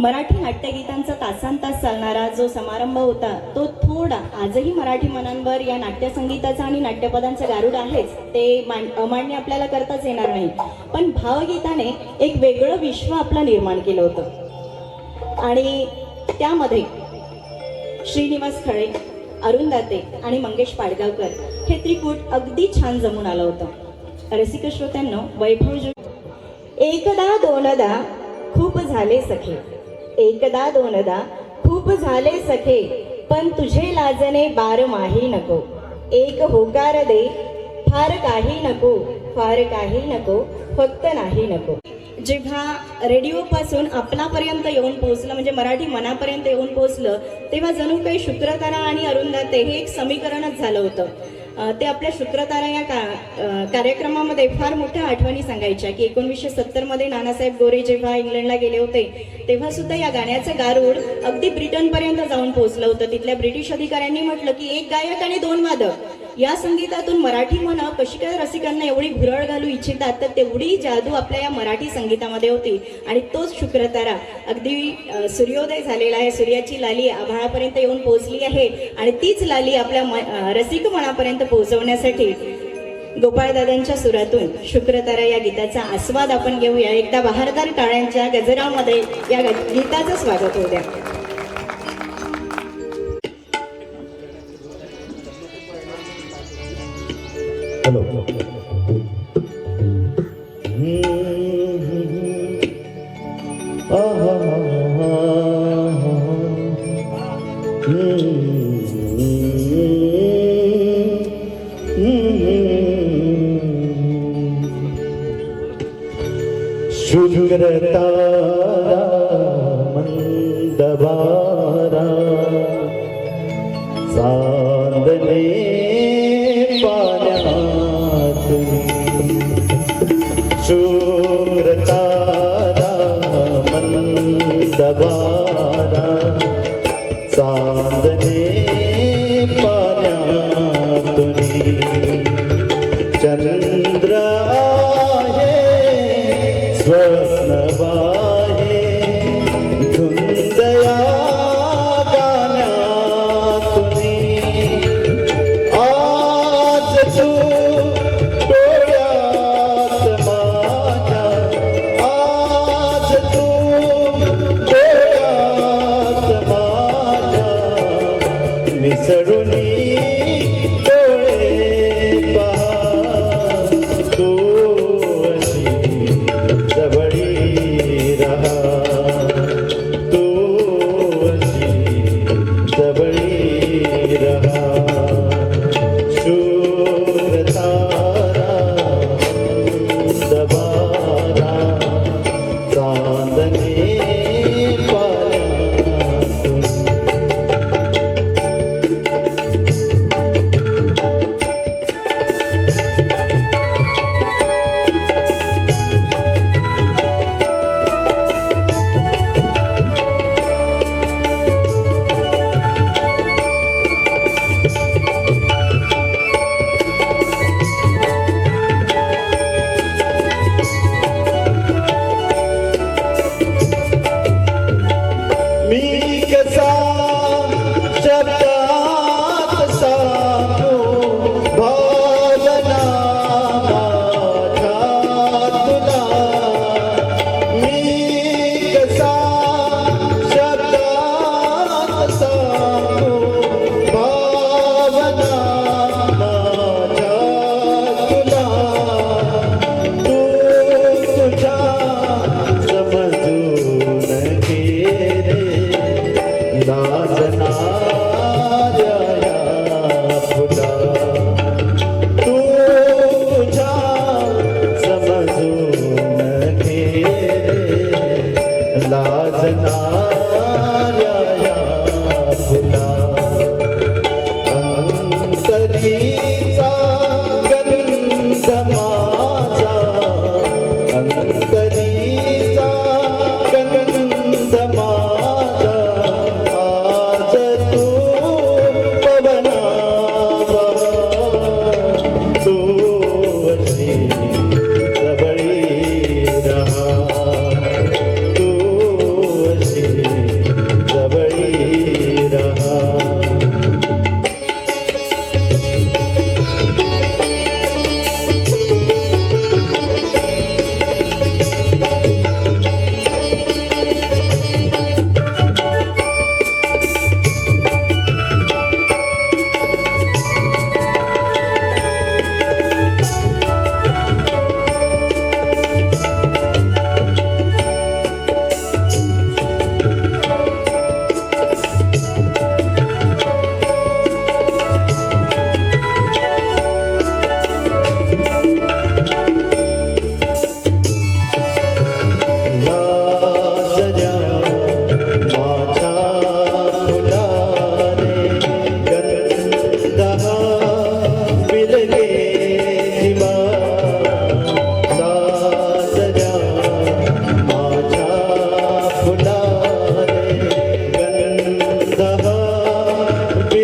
मराठी नाट्यगीतांचा तासांतास चालणारा जो समारंभ होता तो थोडा आजही मराठी मनांवर या नाट्यसंगीताचा आणि नाट्यपदांचं गारुड आहेच ते मान अमान्य आपल्याला करताच येणार नाही. पण भावगीताने एक वेगळं विश्व आपलं निर्माण केलं होतं. आणि त्यामध्ये श्रीनिवास खळे अरुण दाते आणि मंगेश पाडगावकर हे त्रिकूट अगदी छान जमून आलं होतं. रसिक श्रोत्यांना वैभव एकदा दोनदा खूप झाले सखे. एकदा दोनदा खूप झाले सखे पण तुझे लाजणे बार माही नको. एक होकार दे फार काही नको फार काही नको फक्त नाही नको. जेव्हा रेडिओपासून आपणापर्यंत येऊन पोहोचलं म्हणजे मराठी मनापर्यंत येऊन पोहोचलं तेव्हा जणू काही शुक्रतारा आणि अरुंदाते हे एक समीकरणच झालं होतं. ते आपल्या शुक्रतारा या का कार्यक्रमामध्ये फार मोठ्या आठवणी सांगायच्या की एकोणीसशे सत्तरमध्ये नानासाहेब गोरे जेव्हा इंग्लंडला गेले होते तेव्हा सुद्धा या गाण्याचं गारूड अगदी ब्रिटनपर्यंत जाऊन पोहोचलं होतं. तिथल्या ब्रिटिश अधिकाऱ्यांनी म्हटलं की एक गायक आणि दोन वादक. या संगीतातून मराठी मनं कशी काय रसिकांना एवढी भुरळ घालू इच्छितात तर तेवढी जादू आपल्या या मराठी संगीतामध्ये होती. आणि तोच शुक्रतारा. अगदी सूर्योदय झालेला आहे. सूर्याची लाली आभाळापर्यंत येऊन पोहोचली आहे. आणि तीच लाली आपल्या म रसिक मनापर्यंत पोहोचवण्यासाठी गोपाळदादांच्या सुरातून शुक्रतारा या गीताचा आस्वाद आपण घेऊया. एकदा बहारदार टाळ्यांच्या गजरामध्ये या ग- गीताचं स्वागत होऊ द्या. शुक्रतारा मंदबारा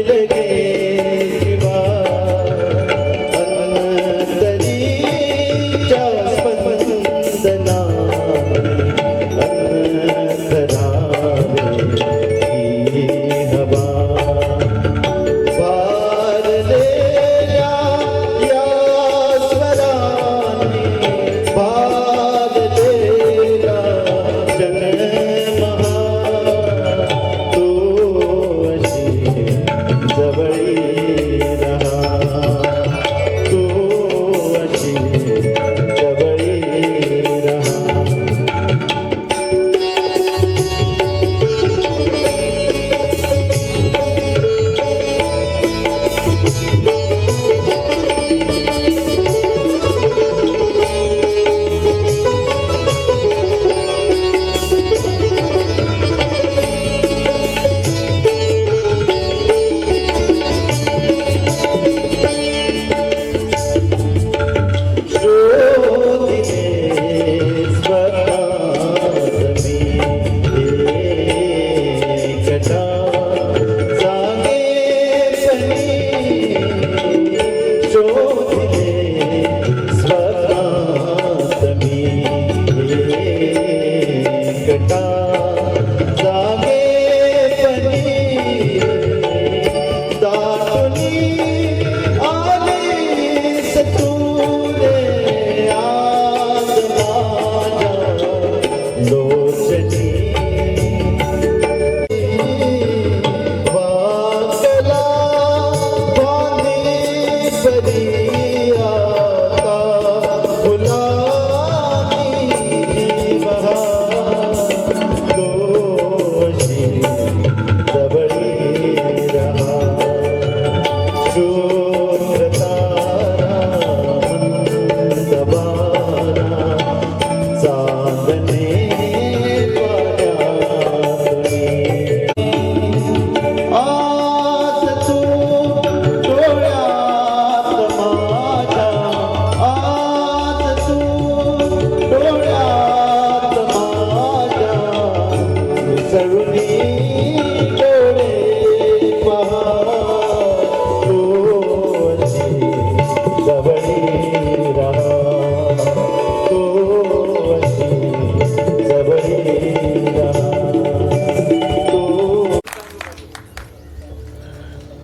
கையிலே Lord,